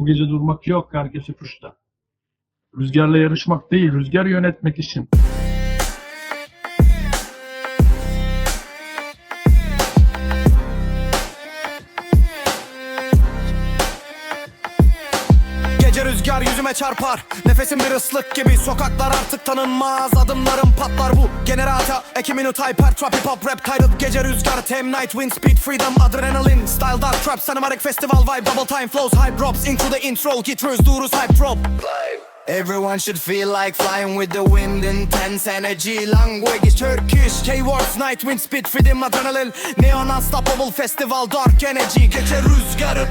Bu gece durmak yok, herkes uçuşta. Rüzgarla yarışmak değil, rüzgar yönetmek için. Rüzgar yüzüme çarpar. Nefesim bir ıslık gibi Sokaklar artık tanınmaz. Adımlarım patlar bu Generata Eki minut hyper Trap hip hop rap kaydı Gece rüzgar Tem night wind speed freedom Adrenalin Style dark trap Cinematic festival vibe Double time flows Hype drops. Into the intro Gitrus durus hype drop. Everyone should feel like flying with the wind. Intense energy Language is Turkish K-words Night wind speed freedom adrenaline. Neon unstoppable festival Dark energy. Gece rüzgarı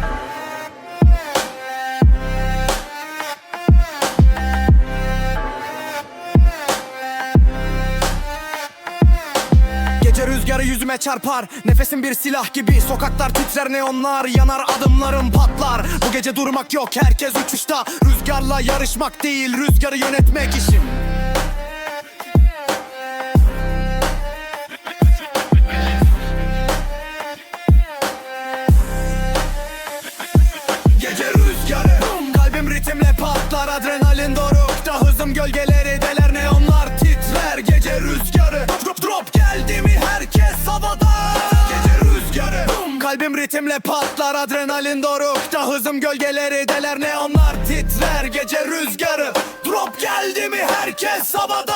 rüzgarı yüzüme çarpar. Nefesim bir silah gibi. Sokaklar titrer neonlar Yanar adımlarım patlar. Bu gece durmak yok herkes uçuşta. Rüzgarla yarışmak değil Rüzgarı yönetmek işim. Gece rüzgarı. Kalbim ritimle patlar Adrenalin dorukta. Hızım gölgeleri ritimle patlar Adrenalin dorukta Hızım gölgeleri deler Neonlar titrer. Gece rüzgarı Drop geldi mi herkes havada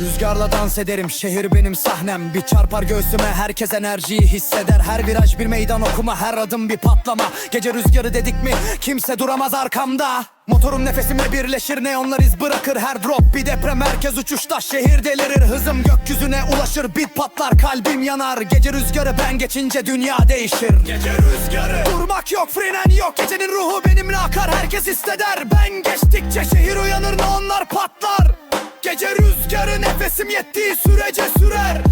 Rüzgarla dans ederim şehir benim sahnem. Bir çarpar göğsüme herkes enerjiyi hisseder. Her viraj bir meydan okuma her adım bir patlama. Gece rüzgarı dedik mi kimse duramaz arkamda. Motorum nefesimle birleşir neonlar iz bırakır. Her drop bir deprem herkes uçuşta. Şehir delirir Hızım gökyüzüne ulaşır. Bit patlar kalbim yanar. Gece rüzgarı ben geçince dünya değişir. Gece rüzgarı. Durmak yok frenen yok. Gecenin ruhu benimle akar Herkes hisseder. Ben geçtikçe şehir uyanır neonlar patlar Rüzgarı nefesim yettiği sürece sürer